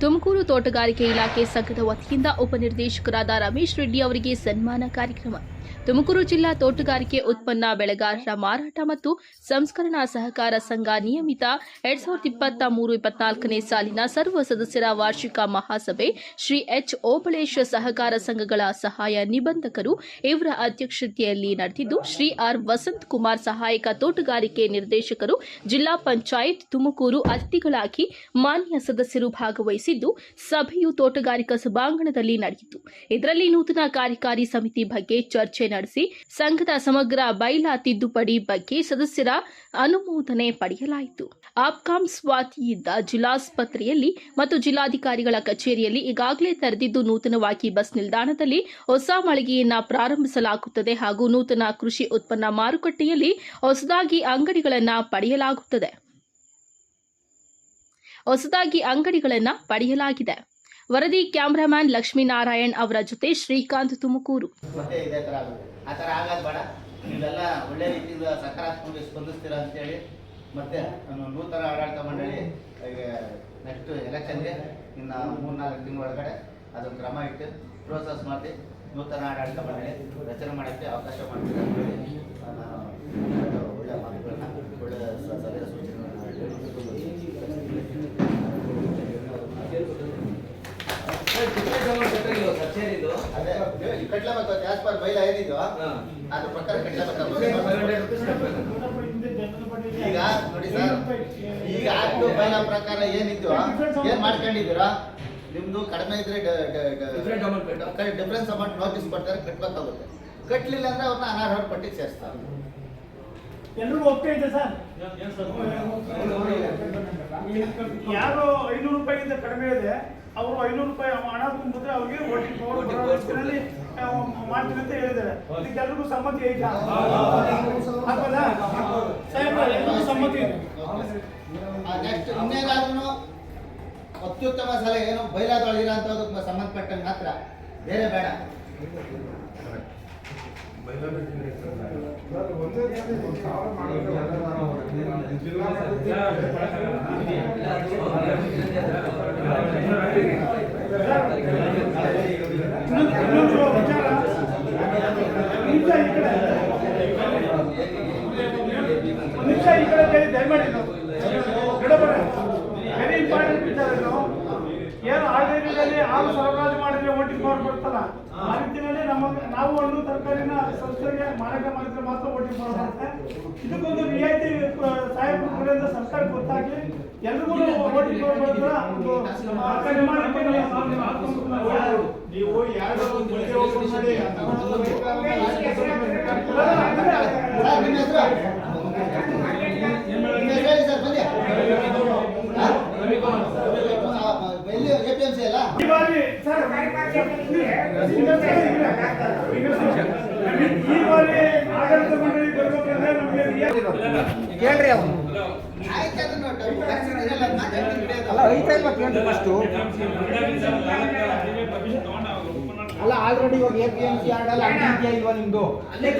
ತುಮಕೂರು ತೋಟಗಾರಿಕೆ ಇಲಾಖೆ ಸಂಘದ ವತಿಯಿಂದ ಉಪನಿರ್ದೇಶಕರಾದ ರಮೇಶ್ ರೆಡ್ಡಿ ಅವರಿಗೆ ಸನ್ಮಾನ ಕಾರ್ಯಕ್ರಮ. ತುಮಕೂರು ಜಿಲ್ಲಾ ತೋಟಗಾರಿಕೆ ಉತ್ಪನ್ನ ಬೆಳೆಗಾರರ ಮಾರಾಟ ಮತ್ತು ಸಂಸ್ಕರಣಾ ಸಹಕಾರ ಸಂಘ ನಿಯಮಿತ ಎರಡ್ ಸಾವಿರದ ಇಪ್ಪತ್ತ ಮೂರು ಇಪ್ಪತ್ನಾಲ್ಕನೇ ಸಾಲಿನ ಸರ್ವ ಸದಸ್ಯರ ವಾರ್ಷಿಕ ಮಹಾಸಭೆ ಶ್ರೀ ಎಚ್ ಓಬಳೇಶ್ ಸಹಕಾರ ಸಂಘಗಳ ಸಹಾಯ ನಿಬಂಧಕರು ಇವರ ಅಧ್ಯಕ್ಷತೆಯಲ್ಲಿ ನಡೆದಿದ್ದು, ಶ್ರೀ ಆರ್ ವಸಂತ್ ಕುಮಾರ್ ಸಹಾಯಕ ತೋಟಗಾರಿಕೆ ನಿರ್ದೇಶಕರು, ಜಿಲ್ಲಾ ಪಂಚಾಯತ್ ತುಮಕೂರು ಅತಿಥಿಗಳಾಗಿ ಮಾನ್ಯ ಸದಸ್ಯರು ಭಾಗವಹಿಸಿದ್ದು, ಸಭೆಯು ತೋಟಗಾರಿಕಾ ಸಭಾಂಗಣದಲ್ಲಿ ನಡೆಯಿತು. ಇದರಲ್ಲಿ ನೂತನ ಕಾರ್ಯಕಾರಿ ಸಮಿತಿ ಬಗ್ಗೆ ಚರ್ಚೆ ನಡೆಸಿ ಸಂಘದ ಸಮಗ್ರ ಬೈಲಾ ತಿದ್ದುಪಡಿ ಬಗ್ಗೆ ಸದಸ್ಯರ ಅನುಮೋದನೆ ಪಡೆಯಲಾಯಿತು. ಆಪ್ಕಾಮ್ಸ್ ಸ್ವಾತಿಯಿದ್ದ ಜಿಲ್ಲಾಸ್ಪತ್ರೆಯಲ್ಲಿ ಮತ್ತು ಜಿಲ್ಲಾಧಿಕಾರಿಗಳ ಕಚೇರಿಯಲ್ಲಿ ಈಗಾಗಲೇ ತೆರೆದಿದ್ದು ನೂತನವಾಗಿ ಬಸ್ ನಿಲ್ದಾಣದಲ್ಲಿ ಹೊಸ ಮಳಿಗೆಯನ್ನ ಪ್ರಾರಂಭಿಸಲಾಗುತ್ತದೆ ಹಾಗೂ ನೂತನ ಕೃಷಿ ಉತ್ಪನ್ನ ಮಾರುಕಟ್ಟೆಯಲ್ಲಿ ಹೊಸದಾಗಿ ಅಂಗಡಿಗಳನ್ನು ಪಡೆಯಲಾಗುತ್ತದೆ. ಹೊಸದಾಗಿ ಅಂಗಡಿಗಳನ್ನು ಪಡೆಯಲಾಗಿದೆ. ವರದಿ ಕ್ಯಾಮ್ರಾಮ್ಯಾನ್ ಲಕ್ಷ್ಮೀನಾರಾಯಣ್ ಅವರ ಜೊತೆ ಶ್ರೀಕಾಂತ್ ತುಮಕೂರು. ಮತ್ತೆ ಇದೇ ಥರ ಆಗುತ್ತೆ. ಆ ಥರ ಆಗೋದು ಬೇಡ. ನೀವೆಲ್ಲ ಒಳ್ಳೆ ರೀತಿಯಿಂದ ಸಕಾರಾತ್ಮಕ ಸ್ಪಂದಿಸ್ತೀರಾ ಅಂತೇಳಿ ಮತ್ತೆ ನಾನು ನೂತನ ಆಡಳಿತ ಮಂಡಳಿ ನೆಕ್ಸ್ಟ್ ಎಲೆಕ್ಷನ್ಗೆ ಇನ್ನು ಮೂರು ನಾಲ್ಕು ತಿಂಗಳ ಒಳಗಡೆ ಅದನ್ನು ಕ್ರಮ ಇಟ್ಟು ಪ್ರೋಸೆಸ್ ಮಾಡಿ ನೂತನ ಆಡಳಿತ ಮಂಡಳಿ ರಚನೆ ಮಾಡೋಕ್ಕೆ ಅವಕಾಶ ಮಾಡ್ತೀನಿ ಅಂತೇಳಿ ನಾನು ಒಂದು ಒಳ್ಳೆ ಮಾತುಗಳನ್ನ ಒಳ್ಳೆ ಸ- ಸಲಹೆ ಈ ಬಂತು ಆಸ್ ಪರ್ ಬೈಲ ಏನಿದು ಅದ್ರ ಪ್ರಕಾರ ಕಟ್ಲೇಬೇಕು ಈಗ ನೋಡಿ ಸರ್ ಈಗ ಆಗ್ತು ಬೈಲ ಪ್ರಕಾರ ಏನಿದ್ದು ಏನ್ ಮಾಡ್ಕೊಂಡಿದ್ದೀರಾ ನಿಮ್ದು ಕಡಿಮೆ ಇದ್ರೆ ಡಿಫ್ರೆನ್ಸ್ ಅಮೌಂಟ್ ನೋಟಿಸ್ ಕೊಡ್ತಾರೆ ಕಟ್ಬೇಕಾಗುತ್ತೆ ಕಟ್ಲಿಲ್ಲ ಅಂದ್ರೆ ಅವ್ರನ್ನ ಅನರ್ಹ ಪಟ್ಟಿಗೆ ಸೇರಿಸ್ತಾರೆ ಎಲ್ಲರೂ ಒಪ್ಪಿಗೆ ಇದೆ ಸರ್? ಯಾರು ಐನೂರು ರೂಪಾಯಿಗಿಂತ ಕಡಿಮೆ ಇದೆ. ಅವರು ಐನೂರು ರೂಪಾಯಿ ಹಣ ತುಂಬಿದ್ರೆ ಅವ್ರಿಗೆ ವೋಟಿಂಗ್ ಪವರ್ ಮಾಡ್ತೀವಿ ಅಂತ ಹೇಳಿದ್ದಾರೆ. ಅದಕ್ಕೆ ಎಲ್ರಿಗೂ ಸಮ್ಮತಿ ಐತಾ? ಎಲ್ರಿಗೂ ಸಮ್ಮತಿ ಇದೆ. ನೆಕ್ಸ್ಟ್ ಇನ್ನೇನಾದ್ರೂ ಅತ್ಯುತ್ತಮ ಸಲಹೆ ಏನು? ಅದಕ್ಕೆ ಸಂಬಂಧಪಟ್ಟಂಗೆ ಮಾತ್ರ. ಬೇರೆ ಬೇಡ. ಇನ್ನೊಂದು ಏನು ಆಡಳಿತದಲ್ಲಿ ಹಾಲು ಸರಬರಾಜು ಮಾಡಿದ್ರೆ ಓಟಿಂಗ್ ಪವರ್ ಆ ರೀತಿಯಲ್ಲಿ ನಮ್ಮ ನಾವು ಹಣ್ಣು ತರಕಾರಿನ ಸಂಸ್ಥೆಗೆ ಮಾರಾಟ ಮಾಡಿದ್ರೆ ಮಾತ್ರ ಓಟಿಂಗ್ ಪವರ್ ಇದಕ್ಕೊಂದು ರಿಯಾಯಿತಿ ಕಡೆಯಿಂದ ಸರ್ಕಾರ ಗೊತ್ತಾಗಿ ಎಲ್ರಿಗೂ ನೀವು ಯಾರೋ ಒಂದು ಕೇಳ್ರಿ ಅವನು ಅಲ್ಲ ಐತಾ ಇಲ್ವಾ ಕೇಳಿ ಫಸ್ಟು ಅಲ್ಲ ಆಲ್ರೆಡಿ ಇವಾಗ ಎ ಪಿ ಎಂ ಸಿ ಆಡಲ್ಲ ಅಂಗಡಿ ಇದೆಯಾ ಇಲ್ವಾ ನಿಮ್ದು? ಅಲ್ಲೇ